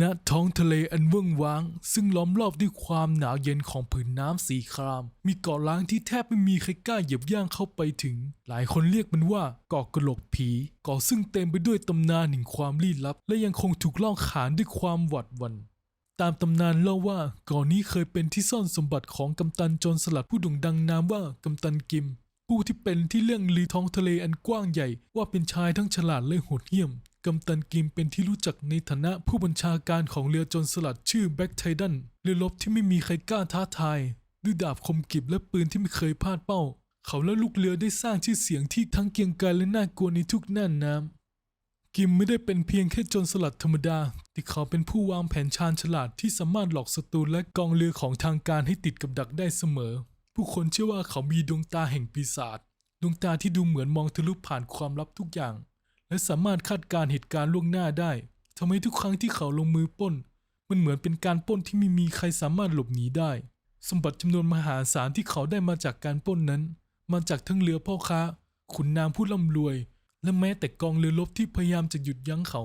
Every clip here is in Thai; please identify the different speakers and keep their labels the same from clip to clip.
Speaker 1: ณท้องทะเลอันเว่างว้าง ซึ่งล้อมรอบด้วยความหนาวเย็นของผืนน้ำสีคราม มีเกาะล้างที่แทบไม่มีใครกล้าเหยียบย่างเข้าไปถึง หลายคนเรียกมันว่าเกาะกระโหลกผีเกาะซึ่งเต็มไปด้วยตำนานแห่งความลี้ลับ และยังคงถูกเล่าขานด้วยความหวาดหวั่นตามตำนานเล่าว่าเก่อนนี้เคยเป็นที่ซ่อนสมบัติของกำตันโจรสลัดผู้โด่งดังนามว่ากำตันกิมผู้ที่เป็นที่เรื่องลือท้องทะเลอันกว้างใหญ่ว่าเป็นชายทั้งฉลาดและโหดเหี้ยม กำตันกิมเป็นที่รู้จักในฐานะผู้บัญชาการของเรือโจรสลัดชื่อแบ็กไทดันเรือรบที่ไม่มีใครกล้าท้าทาย ด้วยดาบคมกริบและปืนที่ไม่เคยพลาดเป้า เขาและลูกเรือได้สร้างชื่อเสียงที่ทั้งเกียงไกรและน่ากลัวในทุกน่านน้ำกิมไม่ได้เป็นเพียงแค่โจรสลัดธรรมดา แต่เขาเป็นผู้วางแผนชาญฉลาดที่สามารถหลอกศัตรูและกองเรือของทางการให้ติดกับดักได้เสมอ ผู้คนเชื่อว่าเขามีดวงตาแห่งปีศาจดวงตาที่ดูเหมือนมองทะลุผ่านความลับทุกอย่าง และสามารถคาดการณ์เหตุการณ์ล่วงหน้าได้ทำให้ทุกครั้งที่เขาลงมือปล้น มันเหมือนเป็นการปล้นที่ไม่มีใครสามารถหลบหนีได้ สมบัติจำนวนมหาศาลที่เขาได้มาจากการปล้นนั้น มาจากทั้งเรือพ่อค้า ขุนนางผู้ร่ำรวย และแม้แต่กองเรือรบที่พยายามจะหยุดยั้งเขา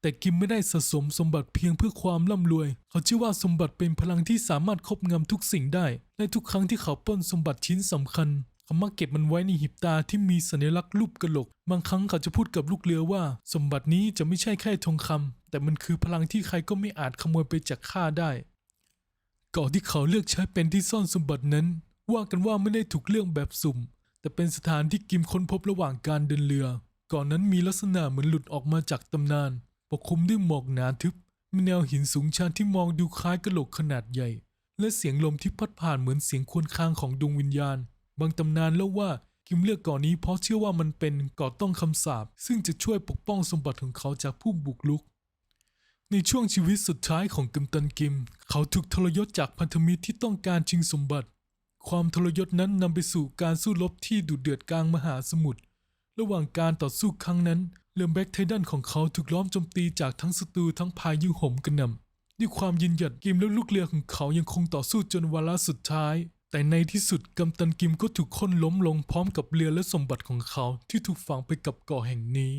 Speaker 1: แต่กิมไม่ได้สะสมสมบัติเพียงเพื่อความร่ำรวย เขาเชื่อว่าสมบัติเป็นพลังที่สามารถครอบงำทุกสิ่งได้ และทุกครั้งที่เขาปล้นสมบัติชิ้นสำคัญ เขามักเก็บมันไว้ในหีบตาที่มีสัญลักษณ์รูปกระโหลก บางครั้งเขาจะพูดกับลูกเรือว่า สมบัตินี้จะไม่ใช่แค่ทองคำแต่มันคือพลังที่ใครก็ไม่อาจขโมยไปจากข้าได้เกาะที่เขาเลือกใช้เป็นที่ซ่อนสมบัตินั้น ว่ากันว่าไม่ได้ถูกเลือกแบบสุ่ม แต่เป็นสถานที่กิมค้นพบระหว่างการเดินเรือก่อนนั้นมีลักษณะเหมือนหลุดออกมาจากตำนาน ปกคลุมด้วยหมอกหนาทึบ มีแนวหินสูงชันที่มองดูคล้ายกระโหลกขนาดใหญ่ และเสียงลมที่พัดผ่านเหมือนเสียงควญครางของดวงวิญญาณ บางตำนานเล่าว่ากิมเลือกเกาะนี้เพราะเชื่อว่ามันเป็นเกาะต้องคำสาปซึ่งจะช่วยปกป้องสมบัติของเขาจากผู้บุกรุก ในช่วงชีวิตสุดท้ายของกัมตันกิม เขาถูกทรยศจากพันธมิตรที่ต้องการชิงสมบัติ ความทรยศนั้นนำไปสู่การสู้รบที่ดุเดือดกลางมหาสมุทรระหว่างการต่อสู้ครั้งนั้นเรือแบ็กไทดันของเขาถูกล้อมโจมตีจากทั้งศัตรูทั้งพายุโหมกระหน่ำด้วยความยืนหยัดกิมและลูกเรือของเขายังคงต่อสู้จนวาระสุดท้าย แต่ในที่สุดกัมตันกิมก็ถูกค้นล้มลงพร้อมกับเรือและสมบัติของเขาที่ถูกฝังไปกับเกาะแห่งนี้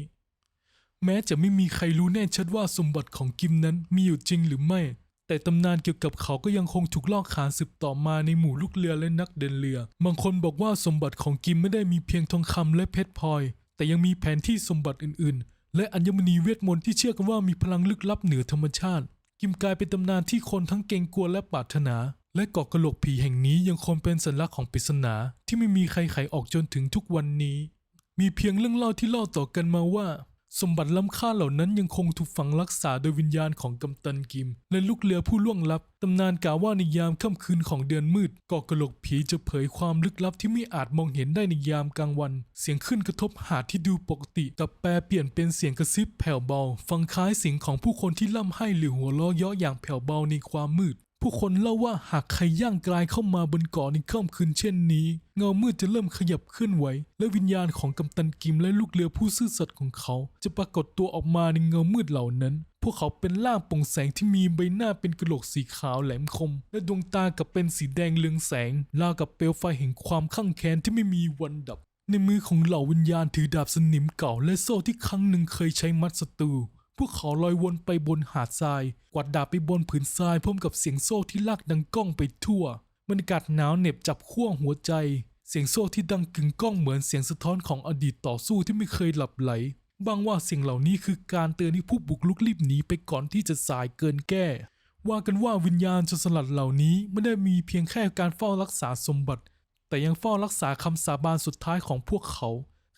Speaker 1: แม้จะไม่มีใครรู้แน่ชัดว่าสมบัติของกิมนั้นมีอยู่จริงหรือไม่ แต่ตำนานเกี่ยวกับเขาก็ยังคงถูกล่าขานสืบต่อมาในหมู่ลูกเรือและนักเดินเรือ บางคนบอกว่าสมบัติของกิมไม่ได้มีเพียงทองคำและเพชรพลอย แต่ยังมีแผนที่สมบัติอื่น ๆ และอัญมณีเวทมนต์ที่เชื่อกันว่ามีพลังลึกลับเหนือธรรมชาติ กิมกลายเป็นตำนานที่คนทั้งเกรงกลัวและปรารถนา และเกาะกระโหลกผีแห่งนี้ยังคงเป็นสัญลักษณ์ของปริศนา ที่ไม่มีใครไขออกจนถึงทุกวันนี้ มีเพียงเรื่องเล่าที่เล่าต่อกันมาว่า สมบัติล้ำค่าเหล่านั้นยังคงถูกฝังรักษาโดยวิญญาณของกัมตันกิม และลูกเรือผู้ล่วงลับ ตำนานกล่าวว่าในยามค่ำคืนของเดือนมืดกาะกระโหลกผีจะเผยความลึกลับที่ไม่อาจมองเห็นได้ในยามกลางวัน เสียงขึ้นกระทบหาดที่ดูปกติกับแปลเปลี่ยนเป็นเสียงกระซิบแผ่วเบา ฟังคล้ายเสียงของผู้คนที่ล่ำให้หรือหัวเราะเยาะอย่างแผ่วเบาในความมืด ผู้คนเล่าว่าหากใครย่างกลายเข้ามาบนเกาะในค่ำคืนเช่นนี้ เงามืดจะเริ่มขยับเคลื่อนไหว และวิญญาณของกัมตันกิมและลูกเรือผู้ซื่อสัตย์ของเขา จะปรากฏตัวออกมาในเงามืดเหล่านั้น พวกเขาเป็นร่างปร่งแสงที่มีใบหน้าเป็นกระโหลกสีขาวแหลมคม และดวงตากับเป็นสีแดงเรืองแสงราวกับเปลวไฟแห่งความข้างแค้นที่ไม่มีวันดับ ในมือของเหล่าวิญญาณถือดาบสนิมเก่าและโซ่ที่ครั้งหนึ่งเคยใช้มัดศัตรู พวกเขาลอยวนไปบนหาดทราย กวาดดาบไปบนผืนทรายพร้อมกับเสียงโซ่ที่ลากดังก้องไปทั่วบรรยากาศหนาวเหน็บจับขั้วหัวใจ เสียงโซ่ที่ดังกึ่งก้องเหมือนเสียงสะท้อนของอดีตต่อสู้ที่ไม่เคยหลับไหลบางว่าเสียงเหล่านี้คือการเตือนให้ผู้บุกลุกรีบหนีไปก่อนที่จะสายเกินแก้ ว่ากันว่าวิญญาณจนสลัดเหล่านี้ไม่ได้มีเพียงแค่การเฝ้ารักษาสมบัติ แต่ยังเฝ้ารักษาคำสาบานสุดท้ายของพวกเขา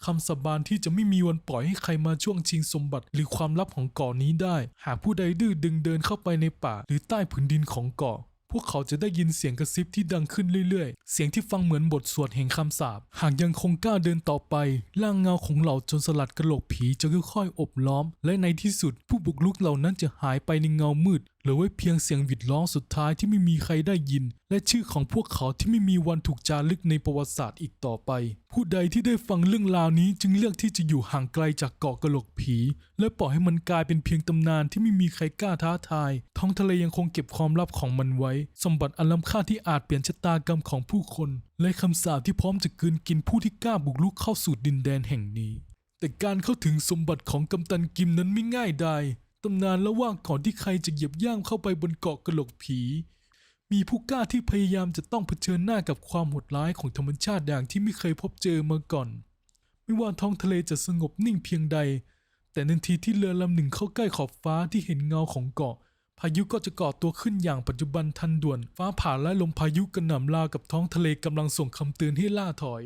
Speaker 1: คำสาบานที่จะไม่มีวันปล่อยให้ใครมาช่วงชิงสมบัติ หรือความลับของเกาะนี้ได้ หากผู้ใดดื้อดึงเดินเข้าไปในป่า หรือใต้ผืนดินของเกาะพวกเขาจะได้ยินเสียงกระซิบที่ดังขึ้นเรื่อยๆ เสียงที่ฟังเหมือนบทสวดแห่งคำสาป หากยังคงกล้าเดินต่อไป ร่างเงาของเหล่าจนสลัดกระโหลกผีจะค่อยๆอบล้อม และในที่สุดผู้บุกรุกเหล่านั้นจะหายไปในเงามืด ลือไว้เพียงเสียงหวิดร้องสุดท้ายที่ไม่มีใครได้ยิน และชื่อของพวกเขาที่ไม่มีวันถูกจารึกในประวัติศาสตร์อีกต่อไป ผู้ใดที่ได้ฟังเรื่องราวนี้จึงเลือกที่จะอยู่ห่างไกลจากเกาะกระโหลกผี และปล่อยให้มันกลายเป็นเพียงตำนานที่ไม่มีใครกล้าท้าทาย ท้องทะเลยังคงเก็บความลับของมันไว้ สมบัติอันล้ำค่าที่อาจเปลี่ยนชะตากรรมของผู้คน และคำสาปที่พร้อมจะกลืนกินผู้ที่กล้าบุกรุกเข้าสู่ดินแดนแห่งนี้ แต่การเข้าถึงสมบัติของกัมตันกิมนั้นไม่ง่ายดาย ตำนานแล้วว่าก่อนที่ใครจะเหยียบย่างเข้าไปบนเกาะกระโหลกผี มีผู้กล้าที่พยายามจะต้องเผชิญหน้ากับความโหดร้ายของธรรมชาติอย่างที่ไม่เคยพบเจอมาก่อน ไม่ว่าท้องทะเลจะสงบนิ่งเพียงใด แต่ทันทีที่เรือลำหนึ่งเข้าใกล้ขอบฟ้าที่เห็นเงาของเกาะ พายุก็จะก่อตัวขึ้นอย่างปัจจุบันทันด่วน ฟ้าผ่าและลมพายุกระหน่ำรากับท้องทะเลกำลังส่งคำเตือนให้ล่าถอย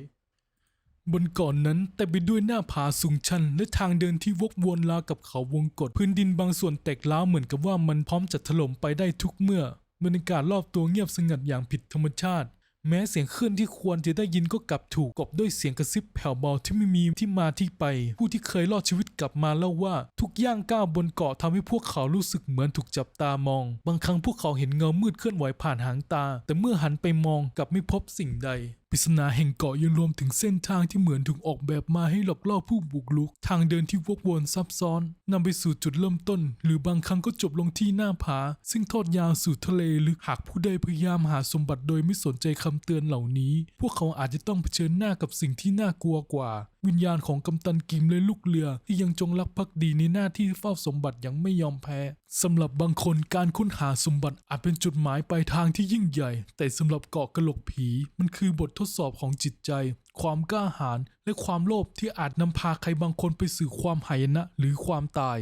Speaker 1: บนเกาะนนั้นแต่ไปด้วยหน้าผาสูงชัน และทางเดินที่วกวนรากับเขาวงกฏพื้นดินบางส่วนแตกร้าวเหมือนกับว่ามันพร้อมจะถล่มไปได้ทุกเมื่อบรรยากาศรอบตัวเงียบสงัดอย่างผิดธรรมชาติ แม้เสียงคลื่นที่ควรจะได้ยินก็กลับถูกกบด้วยเสียงกระซิบแผ่วเบาที่ไม่มีที่มาที่ไป ผู้ที่เคยรอดชีวิตกลับมาเล่าว่าทุกย่างก้าวบนเกาะทำให้พวกเขารู้สึกเหมือนถูกจับตามอง บางครั้งพวกเขาเห็นเงามืดเคลื่อนไหวผ่านหางตา แต่เมื่อหันไปมองกลับไม่พบสิ่งใด ปริศนาแห่งเกาะยังรวมถึงเส้นทางที่เหมือนถูกออกแบบมาให้หลอกล่อผู้บุกลุก ทางเดินที่วกวนซับซ้อนนำไปสู่จุดเริ่มต้น หรือบางครั้งก็จบลงที่หน้าผา ซึ่งทอดยาวสู่ทะเลลึกหากผู้ใดพยายามหาสมบัติโดยไม่สนใจคำเตือนเหล่านี้ พวกเขาอาจจะต้องเผชิญหน้ากับสิ่งที่น่ากลัวกว่า วิญญาณของกัปตันกิมและลูกเรือ ที่ยังจงรักภักดีในหน้าที่เฝ้าสมบัติอย่างไม่ยอมแพ้สำหรับบางคนการค้นหาสมบัติอาจเป็นจุดหมายปลายทางที่ยิ่งใหญ่ แต่สำหรับเกาะกระโหลกผีมันคือบททดสอบของจิตใจ ความกล้าหาญและความโลภที่อาจนำพาใครบางคนไปสู่ความหายนะหรือความตาย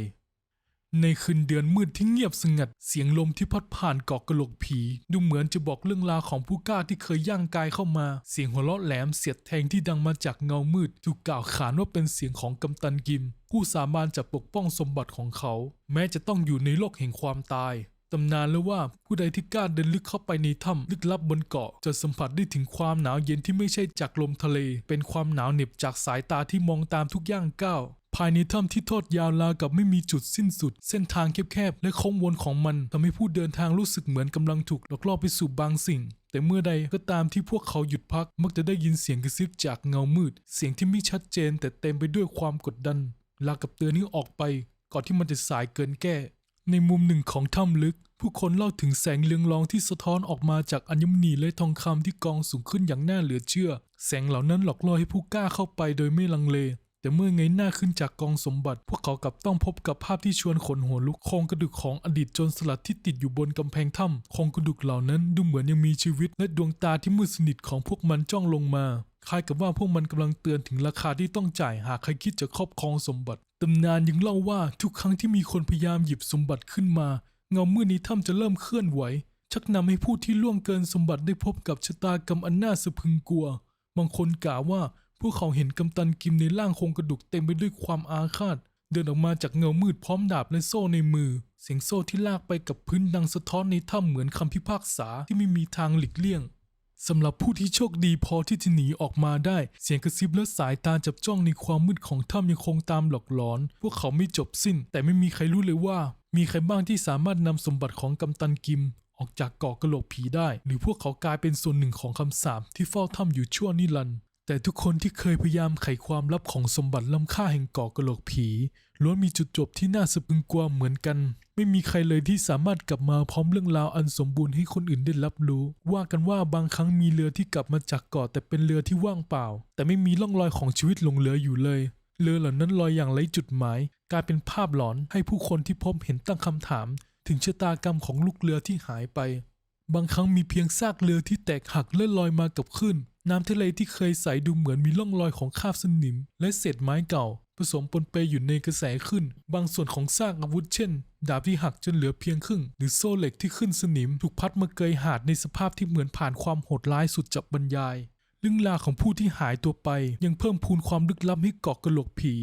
Speaker 1: ในคืนเดือนมืดที่เงียบสงัด เสียงลมที่พัดผ่านเกาะกระโหลกผี ดูเหมือนจะบอกเรื่องราวของผู้กล้าที่เคยย่างกายเข้ามา เสียงหัวเราะแหลมเสียดแทงที่ดังมาจากเงามืด ถูกกล่าวขานว่าเป็นเสียงของกัมตันกิม ผู้สามารถจะปกป้องสมบัติของเขา แม้จะต้องอยู่ในโลกแห่งความตายตำนานแล้วว่าผู้ใดที่กล้าเดินลึกเข้าไปในถ้ำลึกลับบนเกาะจะสัมผัสได้ถึงความหนาวเย็นที่ไม่ใช่จากลมทะเล เป็นความหนาวเหน็บจากสายตาที่มองตามทุกย่างก้าว ภายในถ้ำที่ทอดยาวรากับไม่มีจุดสิ้นสุด เส้นทางแคบๆ และโค้งวนของมันทำให้ผู้เดินทางรู้สึกเหมือนกำลังถูกหลอกล่อไปสู่บางสิ่ง แต่เมื่อใดก็ตามที่พวกเขาหยุดพัก มักจะได้ยินเสียงกระซิบจากเงามืด เสียงที่ไม่ชัดเจน แต่เต็มไปด้วยความกดดันรากับเตือนให้ออกไป ก่อนที่มันจะสายเกินแก้ ในมุมหนึ่งของถ้ำลึก ผู้คนเล่าถึงแสงเรืองรองที่สะท้อนออกมาจากอัญมณีและทองคำที่กองสูงขึ้นอย่างน่าเหลือเชื่อ แสงเหล่านั้นหลอกล่อให้ผู้กล้าเข้าไปโดยไม่ลังเล แต่เมื่อเงยหน้าขึ้นจากกองสมบัติ พวกเขากลับต้องพบกับภาพที่ชวนขนหัวลุกโครงกระดูกของอดีตโจรสลัดที่ติดอยู่บนกำแพงถ้ำโครงกระดูกเหล่านั้นดูเหมือนยังมีชีวิต และดวงตาที่มืดสนิทของพวกมันจ้องลงมาคล้ายกับว่าพวกมันกำลังเตือนถึงราคาที่ต้องจ่ายหากใครคิดจะครอบครองสมบัติตำนานยังเล่าว่าทุกครั้งที่มีคนพยายามหยิบสมบัติขึ้นมา เงามืดในถ้ำจะเริ่มเคลื่อนไหว ชักนำให้ผู้ที่ล่วงเกินสมบัติได้พบกับชะตากรรมอันน่าสะพึงกลัว บางคนกล่าวว่า พวกเขาเห็นกำตันกิมในร่างโครงกระดูกเต็มไปด้วยความอาฆาต เดินออกมาจากเงามืดพร้อมดาบและโซ่ในมือ เสียงโซ่ที่ลากไปกับพื้นดังสะท้อนในถ้ำเหมือนคำพิพากษาที่ไม่มีทางหลีกเลี่ยงสำหรับผู้ที่โชคดีพอที่จะหนีออกมาได้ เสียงกระซิบและสายตาจับจ้องในความมืดของถ้ำยังคงตามหลอกหลอน พวกเขาไม่จบสิ้น แต่ไม่มีใครรู้เลยว่า มีใครบ้างที่สามารถนำสมบัติของกัมตันกิม ออกจากเกาะกระโหลกผีได้ หรือพวกเขากลายเป็นส่วนหนึ่งของคำสาปที่เฝ้าถ้ำอยู่ชั่วนิรันดร์ แต่ทุกคนที่เคยพยายามไขความลับของสมบัติล้ำค่าแห่งเกาะกระโหลกผีล้วนมีจุดจบที่น่าสะพรึงกลัวเหมือนกัน ไม่มีใครเลยที่สามารถกลับมาพร้อมเรื่องราวอันสมบูรณ์ให้คนอื่นได้รับรู้ ว่ากันว่าบางครั้งมีเรือที่กลับมาจากเกาะแต่เป็นเรือที่ว่างเปล่า แต่ไม่มีร่องรอยของชีวิตหลงเหลืออยู่เลยเรือเหล่านั้นลอยอย่างไร้จุดหมาย กลายเป็นภาพหลอนให้ผู้คนที่พบเห็นตั้งคำถาม ถึงชะตากรรมของลูกเรือที่หายไป บางครั้งมีเพียงซากเรือที่แตกหักและลอยมากับคลื่น น้ำทะเลที่เคยใสดูเหมือนมีร่องรอยของคราบสนิม และเศษไม้เก่า ผสมปนเปอยู่ในกระแสขึ้น บางส่วนของซากอาวุธเช่น ดาบที่หักจนเหลือเพียงครึ่ง หรือโซ่เหล็กที่ขึ้นสนิม ถูกพัดมาเกยหาดในสภาพที่เหมือนผ่านความโหดร้ายสุดจับบรรยายเรื่องราวของผู้ที่หายตัวไป ยังเพิ่มพูนความลึกลับให้เกาะกระโหลกผี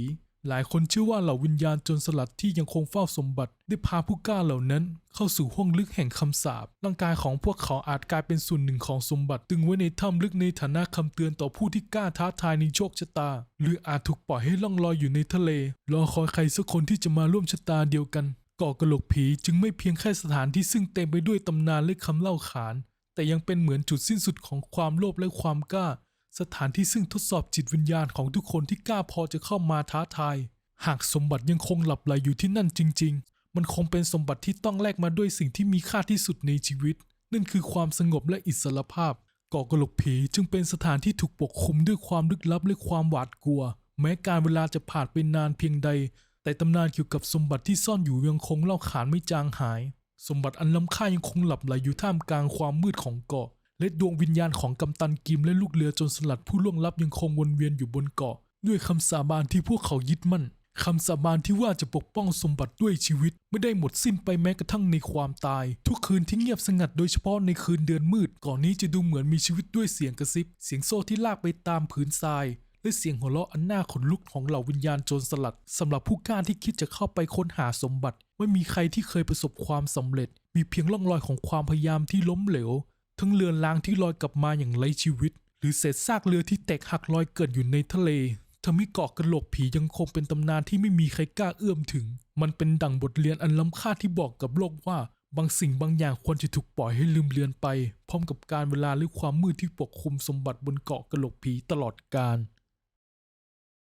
Speaker 1: หลายคนเชื่อว่าเหล่าวิญญาณจรสลัดที่ยังคงเฝ้าสมบัติ ได้พาผู้กล้าเหล่านั้น เข้าสู่ห้องลึกแห่งคำสาปร่างกายของพวกเขาอาจกลายเป็นส่วนหนึ่งของสมบัติ ตึงไว้ในถ้ำลึกในฐานะคำเตือนต่อผู้ที่กล้าท้าทายในโชคชะตา หรืออาจถูกปล่อยให้ล่องลอยอยู่ในทะเล รอคอยใครสักคนที่จะมาร่วมชะตาเดียวกันเกาะกระโหลกผีจึงไม่เพียงแค่สถานที่ซึ่งเต็มไปด้วยตำนานและคำเล่าขาน แต่ยังเป็นเหมือนจุดสิ้นสุดของความโลภและความกล้า สถานที่ซึ่งทดสอบจิตวิญญาณของทุกคนที่กล้าพอจะเข้ามาท้าทาย หากสมบัติยังคงหลับไหลอยู่ที่นั่นจริง ๆ มันคงเป็นสมบัติที่ต้องแลกมาด้วยสิ่งที่มีค่าที่สุดในชีวิต นั่นคือความสงบและอิสรภาพเกาะกระโหลกผีจึงเป็นสถานที่ถูกปกคลุมด้วยความลึกลับและความหวาดกลัว แม้การเวลาจะผ่านไปนานเพียงใด แต่ตำนานเกี่ยวกับสมบัติที่ซ่อนอยู่ยังคงเล่าขานไม่จางหาย สมบัติอันล้ำค่ายังคงหลับไหลอยู่ท่ามกลางความมืดของเกาะ และดวงวิญญาณของกัมตันกิมและลูกเรือจนสลัดผู้ล่วงลับยังคงวนเวียนอยู่บนเกาะ ด้วยคำสาบานที่พวกเขายึดมั่นคำสาบานที่ว่าจะปกป้องสมบัติด้วยชีวิต ไม่ได้หมดสิ้นไปแม้กระทั่งในความตาย ทุกคืนที่เงียบสงัดโดยเฉพาะในคืนเดือนมืดก่อนนี้จะดูเหมือนมีชีวิตด้วยเสียงกระซิบ เสียงโซ่ที่ลากไปตามผืนทราย และเสียงหัวเราะอันน่าขนลุกของเหล่าวิญญาณโจรสลัดสำหรับผู้กล้าที่คิดจะเข้าไปค้นหาสมบัติ ไม่มีใครที่เคยประสบความสำเร็จ มีเพียงร่องรอยของความพยายามที่ล้มเหลว ทั้งเรือล้างที่ลอยกลับมาอย่างไร้ชีวิต หรือเศษซากเรือที่แตกหักลอยเกิดอยู่ในทะเลทำให้เกาะกระโหลกผียังคงเป็นตำนานที่ไม่มีใครกล้าเอื้อมถึง มันเป็นดั่งบทเรียนอันล้ำค่าที่บอกกับโลกว่าบางสิ่งบางอย่างควรจะถูกปล่อยให้ลืมเลือนไป พร้อมกับการเวลาหรือความมืดที่ปกคลุมสมบัติบนเกาะกระโหลกผีตลอดกาล